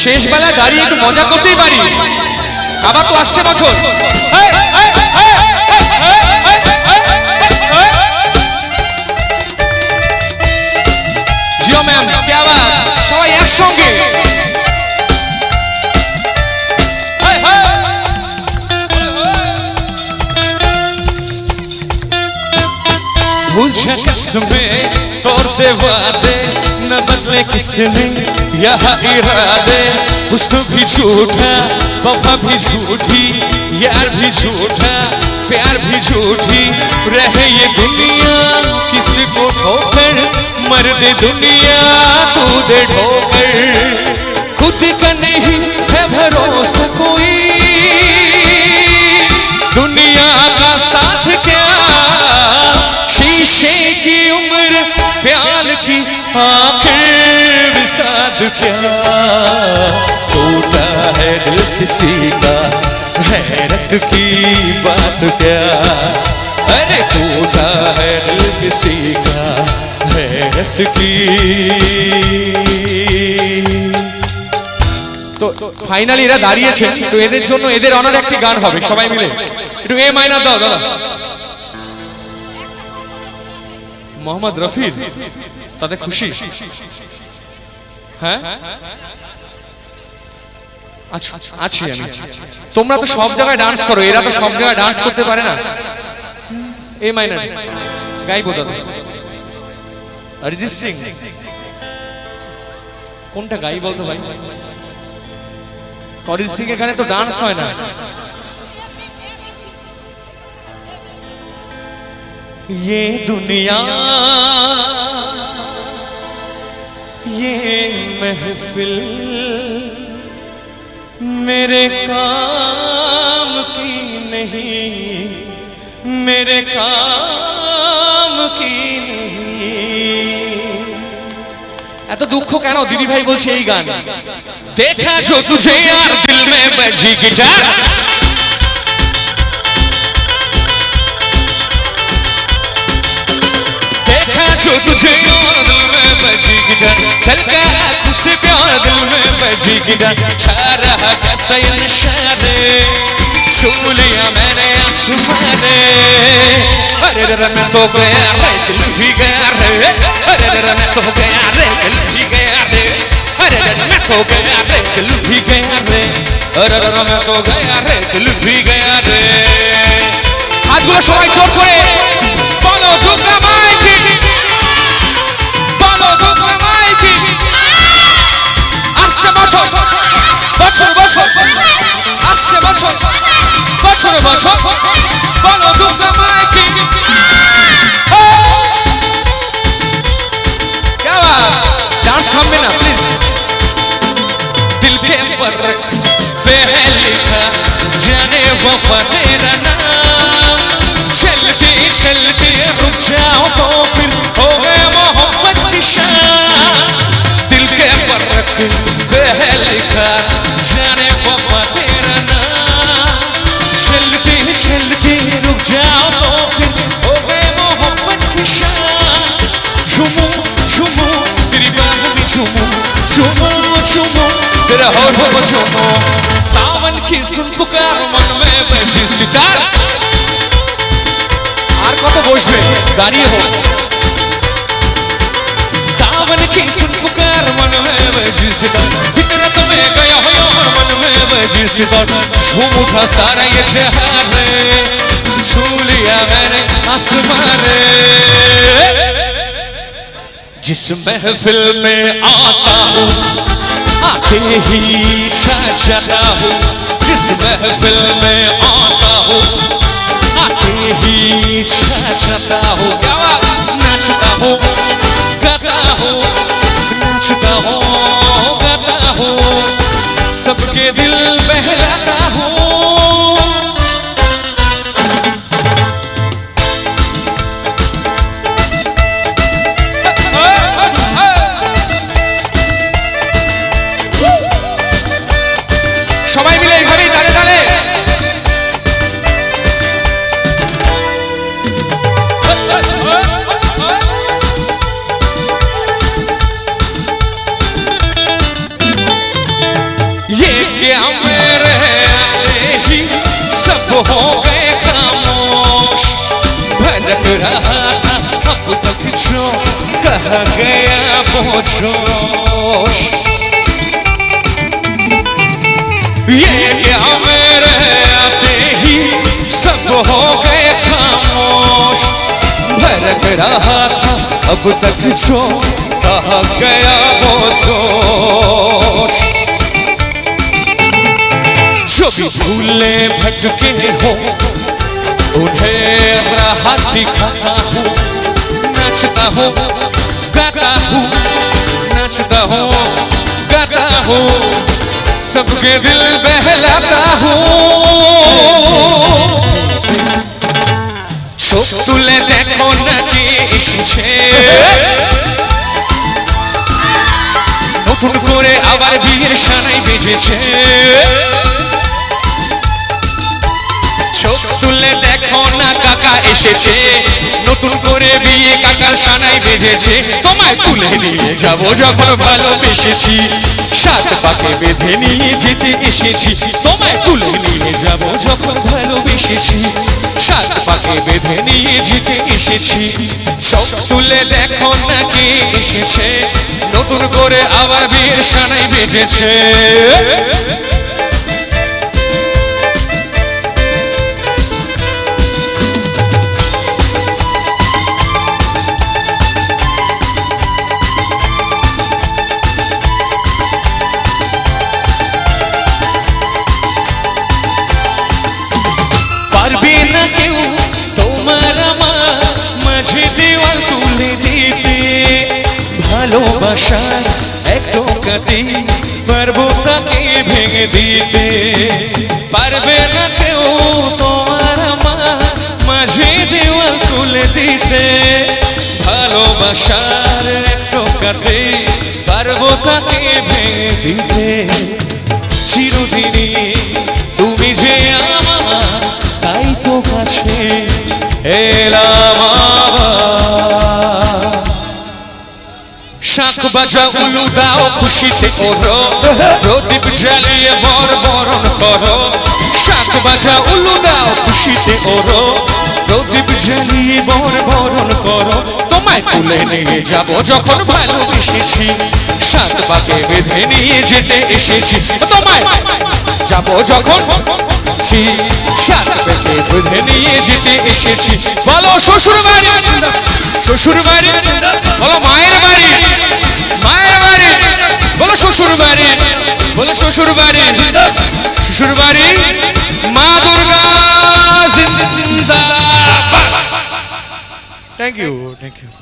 Hello শেষ বেলায় দাঁড়িয়ে একটু মজা করতেই পারি আবার তো আসছে বছর এই, এই, এই, এই, এই, এই, এই, এই। জিও ম্যাম কে আবার সবাই একসঙ্গে এই, এই। भूल जा किसमें तोड़ते वादे न बदले किसने यह इरादे हुस्न भी झूठा, वफा भी झूठी, यार भी झूठा, प्यार भी झूठी। रहे ये दुनिया किसको ठोकर, मर दे दुनिया, तू दे ठोकर। खुद का नहीं है दिल किसी का हैरत की बात क्या अरे टूटा है दिल किसी का हैरत की তো ফাইনালি এরা দাঁড়িয়েছে তো এদের জন্য এদের অনার একটি গান হবে সবাই মিলে একটু এ মাইনা দাও দাদা মোহাম্মদ রফির তাতে খুশি হ্যাঁ আচ্ছা আছি আমি তোমরা তো সব জায়গায় ডান্স করো এরা তো সব জায়গায় ডান্স করতে পারে না এ মাইনা গাইবো দাদা অরিজিৎ সিং কোনটা গাই বলতো ভাই অরিজিৎ সিং এখানে তো ডান্স হয় না ये दुनिया ये महफिल मेरे काम की नहीं मेरे काम की नहीं এত দুঃখ কেন দিদি ভাই বলছে এই গান देखा जो तुझे यार दिल में बजी गिटार देखा जो तुझे यार दिल में बजी गिटार चल का खुश प्यार दिल में बजी गिटार حسين شادي سوري يا ماني الصفادي أردر من توقع ريت الفقار أردر من توقع ريت الفقار أردر من توقع ريت الفقار أردر من توقع ريت الفقار হাতগুলো সবাই জোর করে বছর বছর আসছে বছর বছর বছর বলো দুর্গা মাইকি ডান্স থামবে না প্লিজ दिल के पर पे है लिखा जाने वफा तेरा नाम चलते चलते रुक जाओ तो फिर हो झूमू तेरा होठ पे झूमू सावन की सुन पुकार मन में बजी सितार আর কত বসবে দাঁড়িয়ে হোক सावन की सुन पुकार मन में बजी सितार फितरत में गया हो और मन में बजी सितार झूम उठा सारा ये जहां रे छू लिया मैंने आसमान रे जिस महफिल में आता हूँ आते ही जाता हूँ, जिस महफिल में आता हूँ। आते ही जाता हूँ? नाचता हूँ, गाता हूँ, नाचता हूँ, गाता हूँ। सबके दिल बहलाता ही सब हो गए खामोश। रहा था अब तक जो कह गया वो ये क्या मेरे आते ही सब हो गए खामोश। भटक रहा था अब तक जो कहा गया वो जोश जो भी भूले भटके हो उन्हें राह दिखाता हूँ नाचता हूँ गाता हूँ नाचता हूँ गाता हूँ सबके दिल बहलाता हूँ চোখ তুলে দেখো নাকি এসেছে নতুন করে আবার বিয়ের সানাই বেজেছে তুলে দেখো না কাকা এসেছে। নতুন করে বিয়ে কাকার সানাই বেজেছে তোমায় তুলে নিয়ে যাব যখন ভালোবেসেছি। সাত পাকে বেঁধে নিয়ে যেতে এসেছি। তোমায় তুলে নিয়ে যাব যখন ভালোবেসেছি। সাত পাকে বেঁধে নিয়ে যেতে এসেছি। চোখ তুলে দেখো নাকি এসেছে। নতুন করে আবার বিয়ের সানাই বেজেছে ভালোবাসার এক টোকাতে পারব তাকে ভেঙে দিতে পারবে না কেউ তোমার আমার মাঝে দেওয়াল তুলে দিতে ভালোবাসার এক টোকাতে পারব তাকে ভেঙে দিতে চিরদিনই তুমি যে আমার, তাই তো কাছে এলাম আবার। শাঁখ বাজা উলু দাও খুশিতে ওরো প্রদীপ জ্বালিয়ে বর বরণ করো। শাঁখ বাজা উলু দাও খুশিতে ওরো প্রদীপ জ্বালিয়ে বর বরণ করো। তোমায় তুলে নিয়ে যাব যখন ভালোবেসেছি সাত পাকে বেঁধে নিয়ে যেতে এসেছি। তোমায় যাব যখন সাত পাকে বেঁধে নিয়ে যেতে এসেছি। বলো শ্বশুর বাড়ি শ্বশুর বাড়ি বলো মায়ের বাড়ি। বলো শ্বশুর বাড়ি বলো শ্বশুর বাড়ি শ্বশুর বাড়ি মা Durga thank you thank you